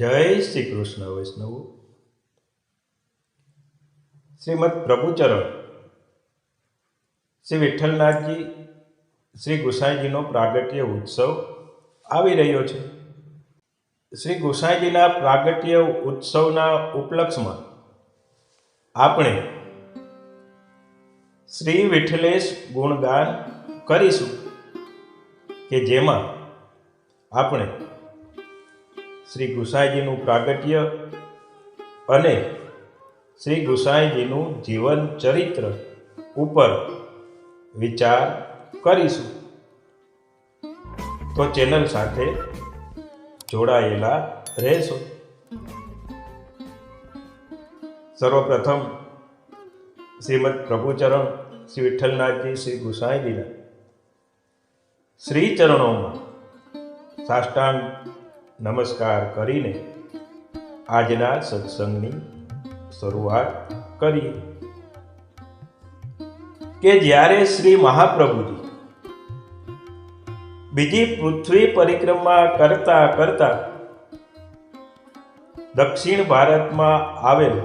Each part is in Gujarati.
જય શ્રી કૃષ્ણ વૈષ્ણવ. શ્રીમદ પ્રભુચરણ. શ્રી વિઠ્ઠલનાથજી, શ્રી ગુસાઈજીનો પ્રાગટ્ય ઉત્સવ આવી રહ્યો છે. શ્રી ગુસાઈજીના પ્રાગટ્ય ઉત્સવના ઉપલક્ષમાં આપણે શ્રી વિઠ્ઠલેશ ગુણગાન કરીશું કે જેમાં આપણે શ્રી ગુસાઈજીનું પ્રાગટ્ય અને શ્રી ગુસાઈજીનું જીવન ચરિત્ર ઉપર વિચાર કરીશું. તો ચેનલ સાથે જોડાયેલા રહેશો. સર્વપ્રથમ શ્રીમદ પ્રભુચરણ શ્રી વિઠ્ઠલનાથજી શ્રી ગુસાઈજીના શ્રી ચરણોમાં સાષ્ટાંગ નમસ્કાર કરીને આજના સત્સંગની શરૂઆત કરીએ. કે જ્યારે શ્રી મહાપ્રભુજી બીજી પૃથ્વી પરિક્રમા કરતા કરતા દક્ષિણ ભારતમાં આવેલ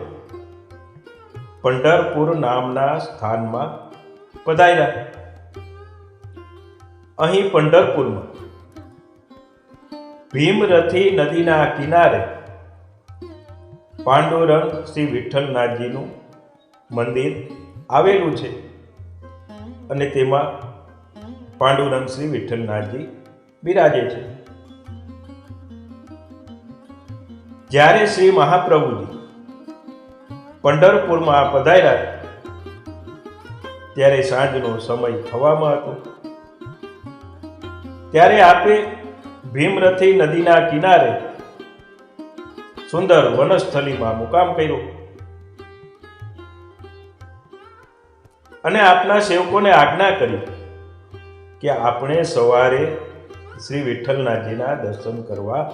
પંઢરપુર નામના સ્થાનમાં પધાર્યા. અહીં પંઢરપુરમાં ભીમરથી નદીના કિનારે પાંડુરંગ શ્રી વિઠ્ઠલનાથજીનું મંદિર આવેલું છે. અને તેમાં પાંડુરંગ શ્રી વિઠ્ઠલનાથજી બિરાજે છે. જ્યારે શ્રી મહાપ્રભુજી પંઢરપુરમાં પધાર્યા, ત્યારે સાંજનો સમય થવામાં હતો. ત્યારે આપે ભીમરથી નદીના કિનારે સુંદર વનસ્થલીમાં મુકામ કર્યો. અને આપના સેવકોને આજ્ઞા કરી કે આપણે સવારે શ્રી વિઠ્ઠલનાથજીના દર્શન કરવા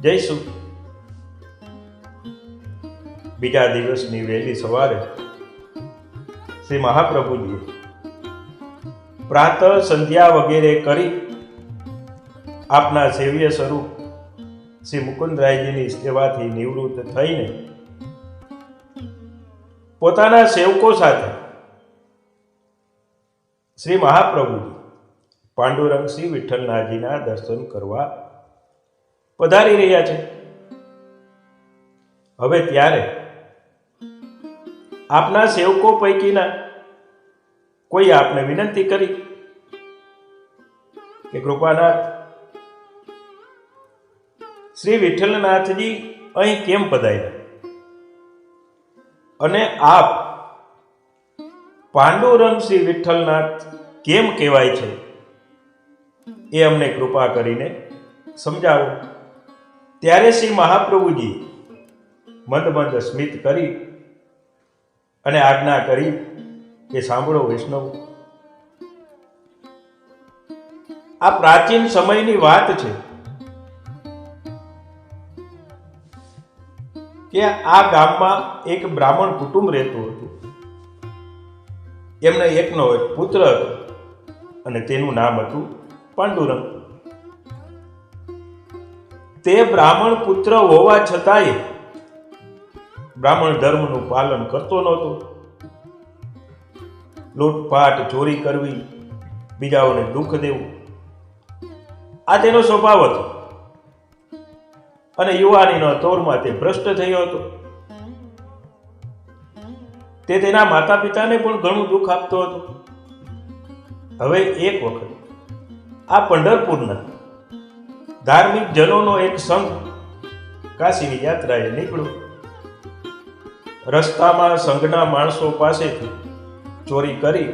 જઈશું. બીજા દિવસની વહેલી સવારે શ્રી મહાપ્રભુજીએ પ્રાતઃ સંધ્યા વગેરે કરી આપના સેવ્ય સ્વરૂપ શ્રી મુકુંદરાયજીની સેવાથી નિવૃત્ત થઈને પોતાના સેવકો સાથે શ્રી મહાપ્રભુજી પાંડુરંગ શ્રી વિઠ્ઠલનાથજીના દર્શન કરવા પધારી રહ્યા છે. હવે ત્યારે આપના સેવકો પૈકીના કોઈ આપને વિનંતી કરી કે કૃપાનાથ શ્રી વિઠ્ઠલનાથજી અહીં કેમ પધાર્યા? અને આપ પાંડુરંગ શ્રી વિઠ્ઠલનાથ કેમ કહેવાય છે? એ અમને કૃપા કરીને સમજાવો. ત્યારે શ્રી મહાપ્રભુજી મંદ મંદ સ્મિત કરી અને આજ્ઞા કરી કે સાંભળો વૈષ્ણવ. આ પ્રાચીન સમયની વાત છે. કે આ ગામમાં એક બ્રાહ્મણ કુટુંબ રહેતું હતું. એમને એકનો એક પુત્ર હતો અને તેનું નામ હતું પાંડુરંગ. તે બ્રાહ્મણ પુત્ર હોવા છતાંય બ્રાહ્મણ ધર્મનું પાલન કરતો નહોતો. લૂંટફાટ ચોરી કરવી, બીજાઓને દુઃખ દેવું, આ તેનો સ્વભાવ હતો. અને યુવાનીનો તોરમાં તે ભ્રષ્ટ થયો હતો. તે તેના માતા પિતાને પણ ઘણું દુઃખ આપતો હતો. હવે એક વખત આ પંઢરપુરના ધાર્મિક જનોનો એક સંઘ કાશીની યાત્રાએ નીકળ્યો. રસ્તામાં સંઘના માણસો પાસેથી ચોરી કરી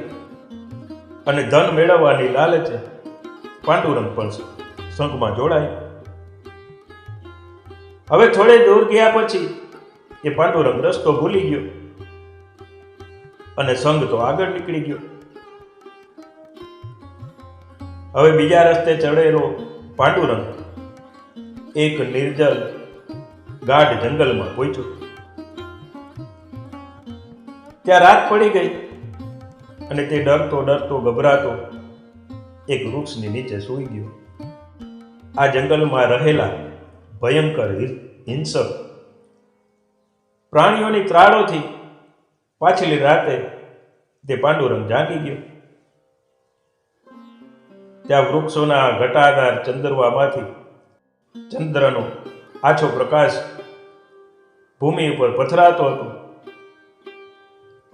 અને ધન મેળવવાની લાલચે પાંડુરંગ પણ સંઘમાં જોડાય. હવે થોડે દૂર ગયા પછી એ પાંડુરંગ રસ્તો ભૂલી ગયો અને સંઘ તો આગળ નીકળી ગયો. હવે બીજા રસ્તે ચડેલો પાંડુરંગ એક નિર્જલ ગાઢ જંગલમાં પહોંચ્યો. ત્યાં રાત પડી ગઈ અને તે ડરતો ડરતો ગભરાતો એક વૃક્ષની નીચે સૂઈ ગયો. આ જંગલમાં રહેલા ભયંકર હિંસક. પ્રાણીઓની ત્રાળોથી પાછલી રાતે તે પાંડુરંગ જાગી ગયો. ત્યાં વૃક્ષોના ઘટાદાર ચંદરવામાંથી ચંદ્રનો આછો પ્રકાશ ભૂમિ ઉપર પથરાતો હતો.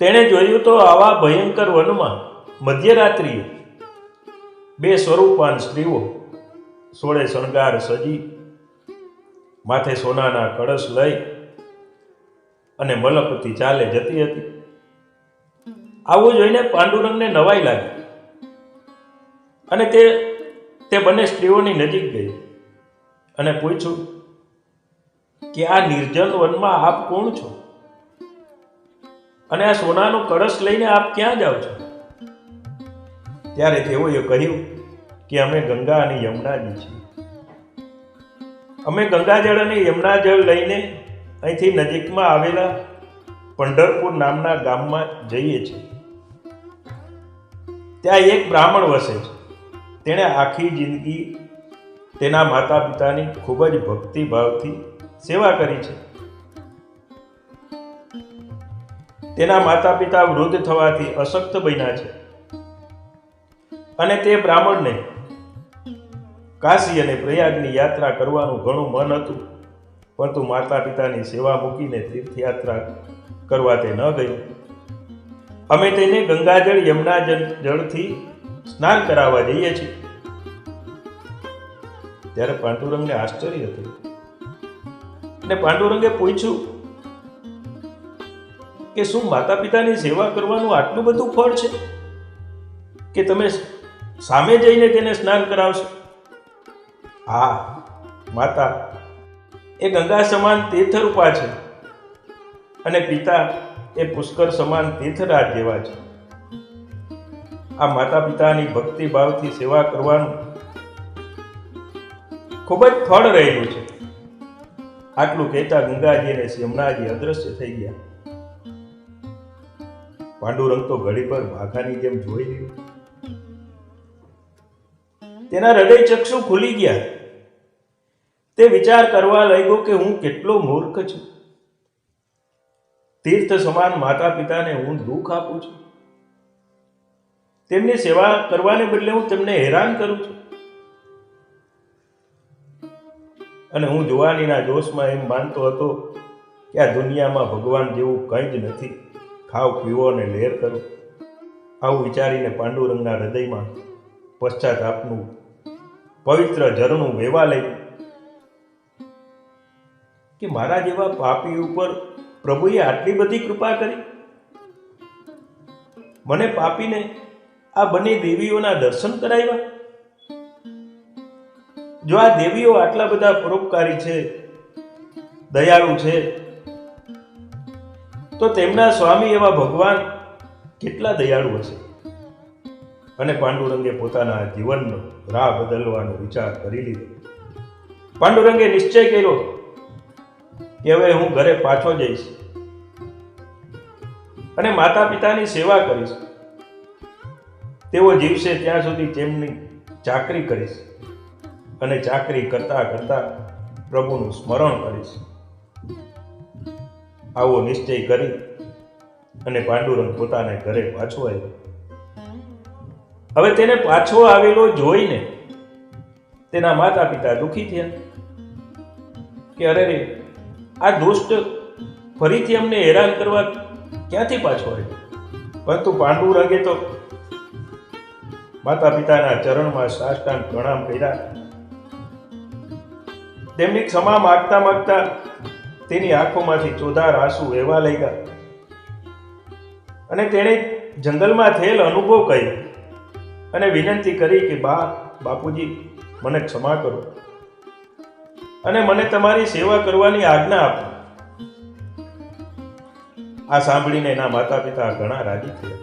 તેણે જોયું તો આવા ભયંકર વનમાં મધ્યરાત્રિએ બે સ્વરૂપાન સ્ત્રીઓ સોળે શણગાર સજી માથે સોનાના કળશ લઈ અને મલકથી ચાલે જતી હતી. આવું જોઈને પાંડુરંગને નવાઈ લાગી અને તે તે બંને સ્ત્રીઓની નજીક ગઈ અને પૂછ્યું કે આ નિર્જન વનમાં આપ કોણ છો? અને આ સોનાનો કળશ લઈને આપ ક્યાં જાઓ છો? ત્યારે તેઓએ કહ્યું કે અમે ગંગા અને યમુનાજી છીએ. અમે ગંગાજળ અને યમુનાજળ લઈને અહીંથી નજીકમાં આવેલા પંઢરપુર નામના ગામમાં જઈએ છીએ. ત્યાં એક બ્રાહ્મણ વસે છે. તેણે આખી જિંદગી તેના માતા પિતાની ખૂબ જ ભક્તિભાવથી સેવા કરી છે. તેના માતા પિતા વૃદ્ધ થવાથી અશક્ત બન્યા છે. અને તે બ્રાહ્મણને કાશી અને પ્રયાગની યાત્રા કરવાનું ઘણું મન હતું. પરંતુ માતા પિતાની સેવા મૂકીને તીર્થયાત્રા કરવા તે ન ગયો અમે તેને ગંગાજળ યમુના જળથી સ્નાન કરાવવા જઈએ છીએ. ત્યારે પાંડુરંગને આશ્ચર્ય થયું. અને પાંડુરંગે પૂછ્યું કે શું માતા પિતાની સેવા કરવાનું આટલું બધું ફળ છે? કે તમે સામે જઈને તેને સ્નાન કરાવશો? હા, માતા, એ ગંગા સમાન તીર્થરૂપા છે અને પિતા એ પુષ્કર સમાન તીર્થરાજ જેવા છે. આ માતા પિતાની ભક્તિભાવથી સેવા કરવાનું ખૂબ જ ફળ રહેલું છે. આટલું કહેતા ગંગાજી અને શ્યમનાજી અદ્રશ્ય થઈ ગયા. પાંડુરંગ તો ઘડી પર વાઘાની જેમ જોઈ રહ્યું. તેના હૃદય ચક્ષુ ખુલી ગયા. તે વિચાર કરવા લાગ્યો કે હું કેટલો મૂર્ખ છું. તીર્થ સમાન માતા પિતાને હું દુઃખ આપું છું. તેમની સેવા કરવાને બદલે હું તેમને હેરાન કરું છું. અને હું જુવાનીના જોશમાં એમ માનતો હતો કે આ દુનિયામાં ભગવાન જેવું કંઈ જ નથી. ખાવ, પીવો અને લહેર કરો. આવું વિચારીને પાંડુરંગના હૃદયમાં પશ્ચાતાપનું પવિત્ર ઝરણું વેવા લાગ્યું. કે મારા જેવા પાપી ઉપર પ્રભુએ આટલી બધી કૃપા કરી? મને પાપીને આ બંને દેવીઓના દર્શન કરાવ્યા? જો આ દેવીઓ આટલા બધા પરોપકારી છે, દયાળુ છે, તો તેમના સ્વામી એવા ભગવાન કેટલા દયાળુ હશે? અને પાંડુરંગે પોતાના જીવનનો રાહ બદલવાનો વિચાર કરી લીધો. પાંડુરંગે નિશ્ચય કર્યો કે હવે હું ઘરે પાછો જઈશ. અને માતા પિતાની સેવા કરીશ. તેઓ જીવશે ત્યાં સુધી તેમની ચાકરી કરીશ. અને ચાકરી કરતા કરતા પ્રભુનું સ્મરણ કરીશ. આવો નિશ્ચય કરી અને પાંડુરંગ પોતાને ઘરે પાછો આવ્યો. હવે તેને પાછો આવેલો જોઈને તેના માતા પિતા દુઃખી થયા કે અરે રે આ દુષ્ટ ફરીથી અમને હેરાન કરવા ક્યાંથી પાછો આવ્યો? પરંતુ પાંડુરંગે તો માતા પિતાના ચરણમાં સાષ્ટાંગ પ્રણામ કર્યા. તેમની ક્ષમા માગતા માગતા તેની આંખોમાંથી ચોધાર આંસુ વહેવા લાગ્યા. અને તેણે જંગલમાં થયેલ અનુભવ કહ્યો અને વિનંતી કરી કે, બા, બાપુજી, મને ક્ષમા કરો. અને મને તમારી સેવા કરવાની આજ્ઞા આપો. આ સાંભળીને એના માતા પિતા ઘણા રાજી થયા.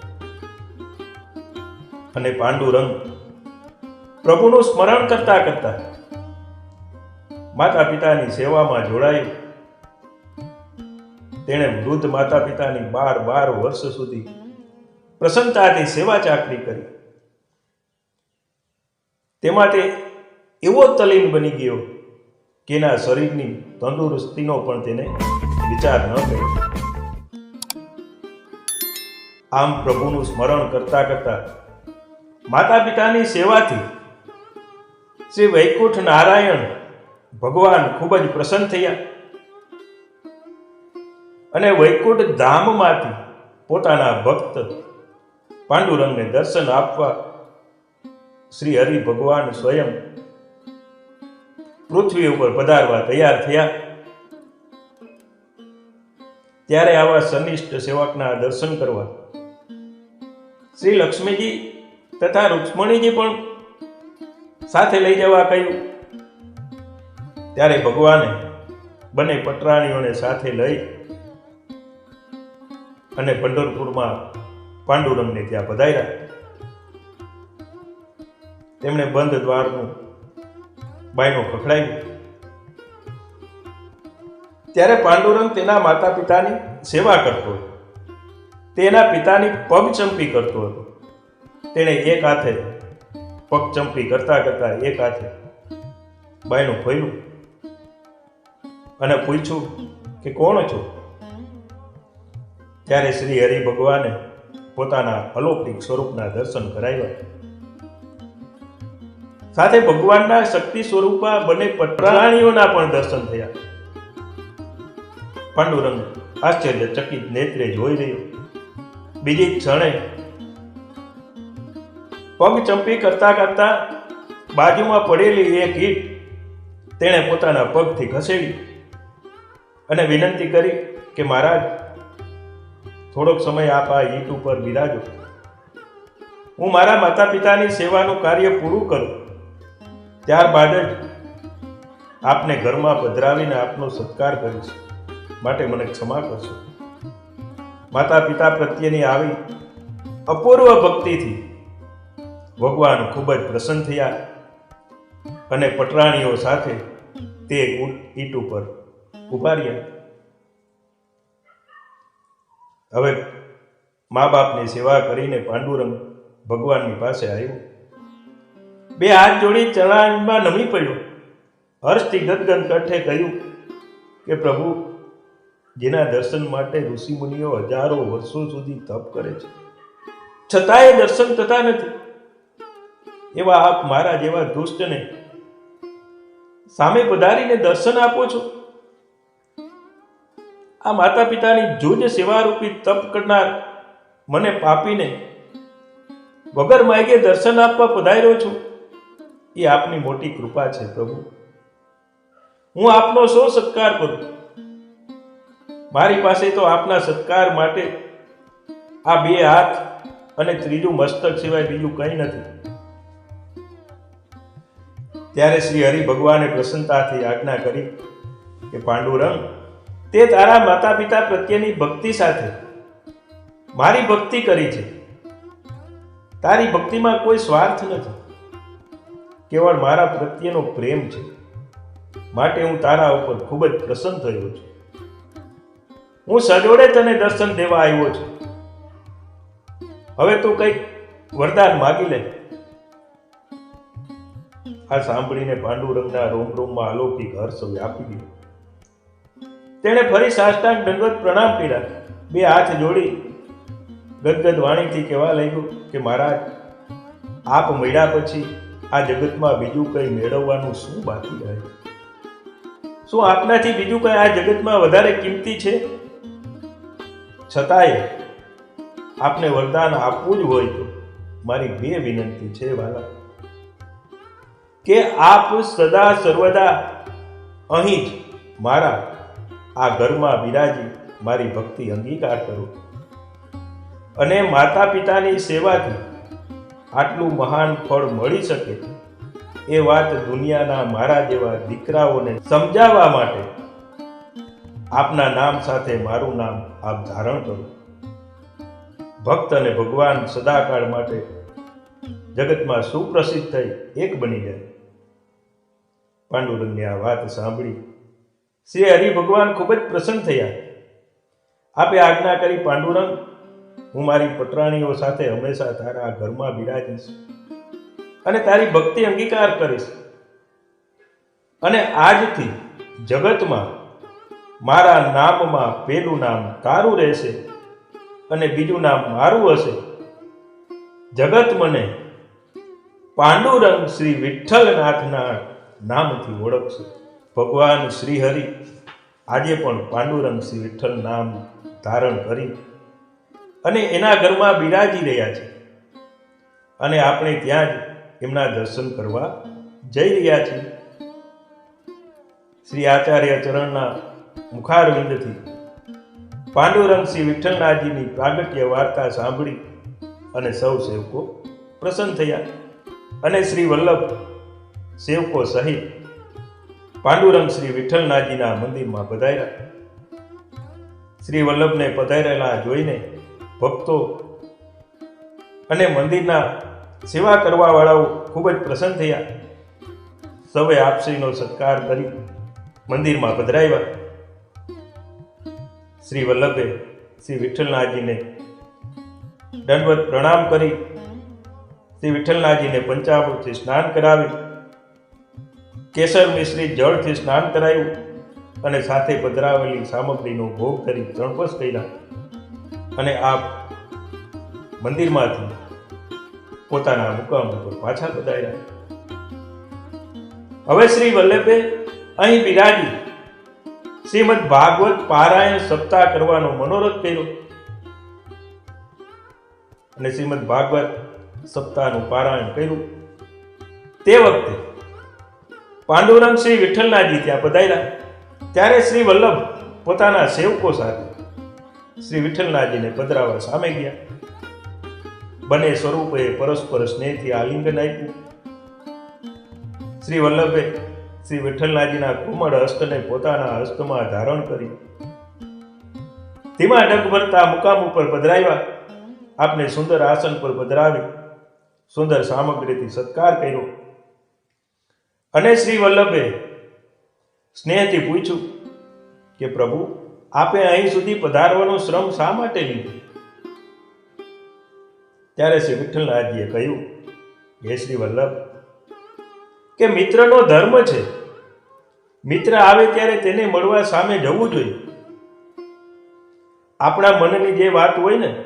અને પાંડુરંગ પ્રભુનું સ્મરણ કરતા કરતા માતા પિતાની સેવામાં જોડાયું. તેણે વૃદ્ધ માતા પિતાની બાર બાર વર્ષ સુધી પ્રસન્નતાથી સેવા ચાકરી કરી. તેમાં તે એવો તલીન બની ગયો કે એના શરીરની તંદુરસ્તીનો પણ તેને વિચાર ન કર્યો. આમ પ્રભુનું સ્મરણ કરતા કરતા માતા પિતાની સેવાથી શ્રી વૈકુંઠ નારાયણ ભગવાન ખૂબ જ પ્રસન્ન થયા અને વૈકુંઠ ધામમાંથી પોતાના ભક્ત પાંડુરંગને દર્શન આપવા શ્રી હરિ ભગવાન સ્વયં પૃથ્વી ઉપર પધારવા તૈયાર થયા. ત્યારે આવા સનિષ્ઠ સેવકના દર્શન કરવા. શ્રી લક્ષ્મીજી તથા રૂક્ષ્મણીજી પણ સાથે લઈ જવા કહ્યું. ત્યારે ભગવાને બંને પટરાણીઓને સાથે લઈ અને પંઢરપુરમાં પાંડુરંગને ત્યાં પધાર્યા. તેમણે બંધ દ્વારનું બાયનું ખખડાયું ત્યારે પાંડુરંગ તેના માતા પિતાની સેવા કરતો હતો. તેના પિતાની પગ ચંપી કરતો હતો. તેણે એક હાથે પગ ચંપી કરતા કરતા એક હાથે બાયનું ખોલ્યું અને પૂછ્યું કે કોણ છો? ત્યારે શ્રી હરિ ભગવાને પોતાના અલૌકિક સ્વરૂપના દર્શન કરાવ્યા. સાથે ભગવાનના શક્તિ સ્વરૂપા બંને પટરાણીઓના પણ દર્શન થયા. પાંડુરંગ આશ્ચર્યચકિત નેત્રે જોઈ રહ્યો. બીજી ક્ષણે પગ ચંપી કરતા કરતા બાજુમાં પડેલી એક ઈટ તેણે પોતાના પગથી ખસેડી અને વિનંતી કરી કે, મહારાજ, થોડોક સમય આપ આ ઈટ ઉપર બિરાજો. હું મારા માતા પિતાની સેવાનું કાર્ય પૂરું કરું. ત્યારબાદ જ આપને ઘરમાં પધરાવીને આપનો સત્કાર કરીશ. માટે મને ક્ષમા કરશો. માતા પિતા પ્રત્યેની આવી અપૂર્વ ભક્તિથી ભગવાન ખૂબ જ પ્રસન્ન થયા અને પટરાણીઓ સાથે તે ઈટ ઉપર ઉભાર્યા. હવે મા બાપની સેવા કરીને પાંડુરંગ ભગવાનની પાસે આવ્યો. બે હાથ જોડી ચરણમાં નમી પડ્યો. હર્ષથી ગદગદ કંઠે કહ્યું કે, પ્રભુ, જેના દર્શન માટે ઋષિમુનિઓ હજારો વર્ષો સુધી તપ કરે છે. છતાંય દર્શન થતા નથી. એવા આપ મારા જેવા દુષ્ટને સામે પધારીને દર્શન આપો છો. આ માતા પિતાની જૂજ સેવારૂપી તપ કરનાર મને પાપીને વગર માગે દર્શન આપવા પધાર્યો છું. એ આપની મોટી કૃપા છે, પ્રભુ. હું આપનો શો સત્કાર કરું મારી પાસે તો આપના સત્કાર માટે આ બે હાથ અને ત્રીજું મસ્તક સિવાય બીજું કંઈ નથી. ત્યારે શ્રી હરિ ભગવાને પ્રસન્નતાથી આજ્ઞા કરી કે, પાંડુરંગ, તે તારા માતા પિતા પ્રત્યેની ભક્તિ સાથે મારી ભક્તિ કરી છે. તારી ભક્તિમાં કોઈ સ્વાર્થ નથી. કેવળ મારા પ્રત્યેનો પ્રેમ છે. માટે હું તારા ઉપર ખૂબ જ પ્રસન્ન થયો છું. હું સજોડે તને દર્શન દેવા આવ્યો છું. હવે તું કંઈક વરદાન માગી લે. આ સાંભળીને પાંડુરંગના રોમ રોમમાં અલૌકિક હર્ષ વ્યાપી ગયો. તેણે ફરી સાષ્ટાંગ દંડવત પ્રણામ કર્યા. બે હાથ જોડી ગદગદ વાણીથી કહેવા લાગ્યું કે, મહારાજ, આપ મળ્યા પછી આ જગતમાં બીજું કંઈ મેળવવાનું શું બાકી રહે? શું આપનાથી બીજું કંઈ આ જગતમાં વધારે કિંમતી છે? છતાંય આપને વરદાન આપવું જ હોય તો મારી બે વિનંતી છે વાલા. કે આપ સદા સર્વદા અહીં જ મારા આ ઘરમાં બિરાજી મારી ભક્તિ અંગીકાર કરો. અને માતા પિતાની સેવાથી આટલું મહાન ફળ મળી શકે? એ વાત દુનિયાના મારા જેવા દીકરાઓને સમજાવવા માટે આપના નામ સાથે મારું નામ આપ ધારણ કરો. ભક્ત અને ભગવાન સદાકાળ માટે જગતમાં સુપ્રસિદ્ધ થઈ એક બની જાય. પાંડુરંગની આ વાત સાંભળી. શ્રી હરિ ભગવાન ખૂબ જ પ્રસન્ન થયા. આપે આજ્ઞા કરી, પાંડુરંગ હું મારી પટરાણીઓ સાથે હંમેશા તારા ઘરમાં બિરાજીશ અને તારી ભક્તિ અંગીકાર કરીશ. અને આજથી જગતમાં મારા નામમાં પેલું નામ તારું રહેશે અને બીજું નામ મારું હશે. જગત મને પાંડુરંગ શ્રી વિઠ્ઠલનાથના નામથી ઓળખશે. ભગવાન શ્રી હરિ આજે પણ પાંડુરંગ શ્રી વિઠ્ઠલ નામ ધારણ કરી અને એના ઘરમાં બિરાજી રહ્યા છે. અને આપણે ત્યાં જ એમના દર્શન કરવા જઈ રહ્યા છીએ. શ્રી આચાર્ય ચરણના મુખારવિંદથી પાંડુરંગ શ્રી વિઠ્ઠલનાથજીની પ્રાગટ્ય વાર્તા સાંભળી અને સૌ સેવકો પ્રસન્ન થયા. અને શ્રી વલ્લભ સેવકો સહિત પાંડુરંગ શ્રી વિઠ્ઠલનાથજીના મંદિરમાં પધાર્યા. શ્રી વલ્લભને પધારેલા જોઈને ભક્તો અને મંદિરના સેવા કરવા વાળાઓ ખૂબ જ પ્રસન્ન થયા. સૌએ આપશ્રીનો સત્કાર કરી મંદિરમાં પધરાવ્યા. શ્રી વલ્લભે શ્રી વિઠ્ઠલનાથજીને દંડવત પ્રણામ કરી. શ્રી વિઠ્ઠલનાથજીને પંચામૃતથી સ્નાન કરાવી. કેસર મિશ્રિત જળથી સ્નાન કરાયું અને સાથે પધરાવેલી સામગ્રીનો ભોગ કરી ચણપસ કર્યા અને આપ મંદિરમાંથી પોતાના મુકામ ઉપર પાછા પધાર્યા. હવે શ્રી વલ્લભે અહીં બિરાજી શ્રીમદ ભાગવત પારાયણ સપ્તાહ કરવાનો મનોરથ કર્યો. અને શ્રીમદ ભાગવત સપ્તાહનું પારાયણ કર્યું. તે વખતે પાંડુરંગ શ્રી વિઠ્ઠલનાથજી ત્યાં પધાર્યા. ત્યારે શ્રી વલ્લભ પોતાના સેવકો સાથે શ્રી વિઠ્ઠલનાથજીને પધરાવા સામે ગયા. બંને સ્વરૂપે પરસ્પર સ્નેહથી આલિંગન આપ્યું. શ્રી વલ્લભે શ્રી વિઠ્ઠલનાથજીના કોમળ હસ્તને પોતાના હસ્તમાં ધારણ કરી ધીમા ડગ ભરતા મુકામ ઉપર પધરાવ્યા. આપને સુંદર આસન પર પધરાવી, સુંદર સામગ્રીથી સત્કાર કર્યો. અને શ્રી વલ્લભે સ્નેહથી પૂછ્યું કે પ્રભુ આપે અહીં સુધી પધારવાનો શ્રમ શા માટે લીધો? ત્યારે શ્રી વિઠ્ઠલનાથજીએ કહ્યું, હે શ્રી વલ્લભ, કે મિત્રનો ધર્મ છે. મિત્ર આવે ત્યારે તેને મળવા સામે જવું જોઈએ. આપણા મનની જે વાત હોય ને,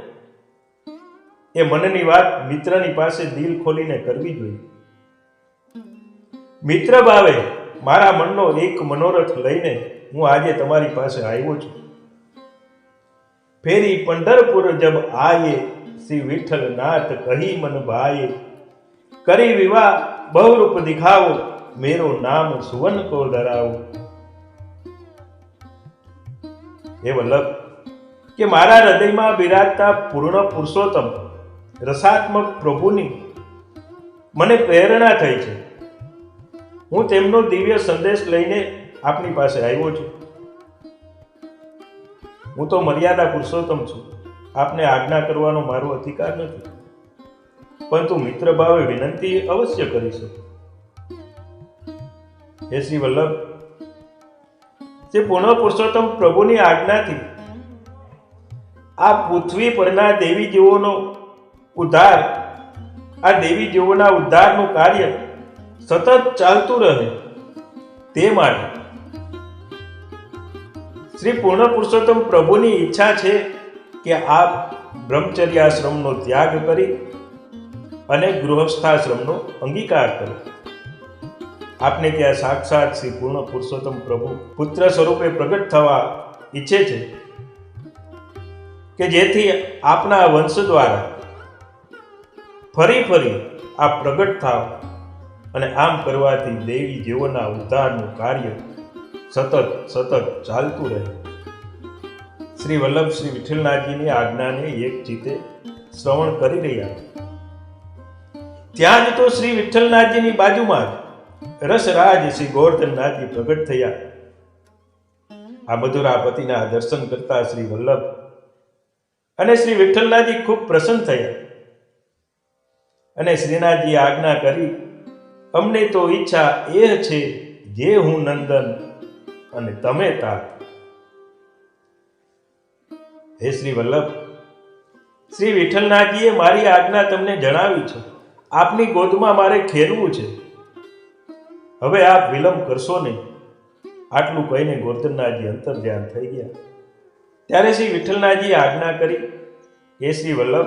એ મનની વાત મિત્રની પાસે દિલ ખોલીને કરવી જોઈએ. મિત્ર ભાવે મારા મનનો એક મનોરથ લઈને હું આજે તમારી પાસે આવ્યો છું. ફેરી પંઢરપુર જબ આયે, શ્રી વિઠ્ઠલ નાથ કહી મન ભાયે. કરી વિવાહ, બહુરૂપ દિખાવો, મેરો નામ સુવન કો ધરાવો. હે વલ્લભ, કે મારા હૃદયમાં બિરાજતા પૂર્ણ પુરુષોત્તમ, રસાત્મક પ્રભુની મને પ્રેરણા થઈ છે. હું તેમનો દિવ્ય સંદેશ લઈને આપની પાસે આવ્યો છું? હું તો મર્યાદા પુરુષોત્તમ છું. આપને આજ્ઞા કરવાનો મારો અધિકાર નથી. પરંતુ મિત્ર ભાવે વિનંતી અવશ્ય કરીશું હે શ્રી વલ્લભ, જે પૂર્ણ પુરુષોત્તમ પ્રભુની આજ્ઞાથી આ પૃથ્વી પરના દેવી જીવોનો ઉદ્ધાર, આ દેવી જીવોના ઉદ્ધારનું કાર્ય સતત ચાલતું રહે તે માટે શ્રી પૂર્ણ પુરુષોત્તમ પ્રભુની ઈચ્છા છે કે આપ બ્રહ્મચર્યાશ્રમનો ત્યાગ કરી અને ગૃહસ્થાશ્રમનો અંગીકાર કરો. આપને ત્યાં સાક્ષાત શ્રી પૂર્ણ પુરુષોત્તમ પ્રભુ પુત્ર સ્વરૂપે પ્રગટ થવા ઈચ્છે છે કે જેથી આપના વંશ દ્વારા ફરી ફરી આપ પ્રગટ થાવ અને આમ કરવાથી દેવી જીવોના ઉદ્ધારનું કાર્ય સતત સતત ચાલતું રહે. શ્રી વલ્લભ, શ્રી વિઠ્ઠલનાથજીની આજ્ઞાને એક ચિત્તે શ્રવણ કરી રહ્યા ત્યાં જ તો શ્રી વિઠ્ઠલનાથજીની બાજુમાં જ રસરાજ શ્રી ગોવર્ધનનાથજી પ્રગટ થયા. આ મધુરાપતિના દર્શન કરતા શ્રી વલ્લભ અને શ્રી વિઠ્ઠલનાથજી ખૂબ પ્રસન્ન થયા. અને શ્રીનાથજી આજ્ઞા કરી, અમને તો ઈચ્છા એ છે જે હું નંદન અને તમે તાત. હે શ્રી વલ્લભ, શ્રી વિઠ્ઠલનાથજીએ મારી આજ્ઞા તમને જણાવી છે. આપની ગોદમાં મારે ખેરવું છે. હવે આપ વિલંબ કરશો નહીં. આટલું કહીને ગોરધનનાથજી અંતર ધ્યાન થઈ ગયા. ત્યારે શ્રી વિઠ્ઠલનાથજીએ આજ્ઞા કરી, હે શ્રી વલ્લભ,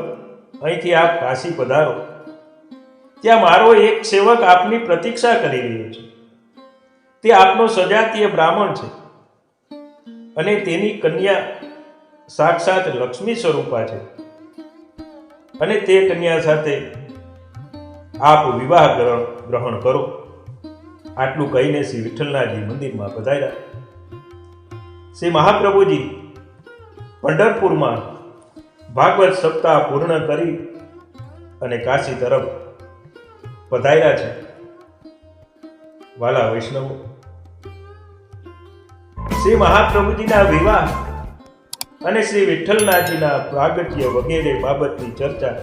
અહીંથી આપ કાશી પધારો. ત્યાં મારો એક સેવક આપની પ્રતીક્ષા કરી રહ્યો છે. તે આપનો સજાતીય બ્રાહ્મણ છે. અને તેની કન્યા સાક્ષાત લક્ષ્મી સ્વરૂપા છે. અને તે કન્યા સાથે આપ વિવાહ ગ્રહણ કરો. આટલું કહીને શ્રી વિઠ્ઠલનાથજી મંદિરમાં પધાર્યા. શ્રી મહાપ્રભુજી પંઢરપુરમાં ભાગવત સપ્તાહ પૂર્ણ કરી અને કાશી તરફ પધાર્યા છે. વાલા વૈષ્ણવો શ્રી મહાપ્રભુજીના વિવાહ અને શ્રી વિઠ્ઠલનાથજીના પ્રાગટ્ય વગેરે બાબતની ચર્ચા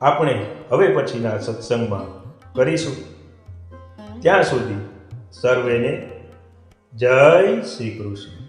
આપણે હવે પછીના સત્સંગમાં કરીશું. ત્યાં સુધી સર્વેને જય શ્રી કૃષ્ણ.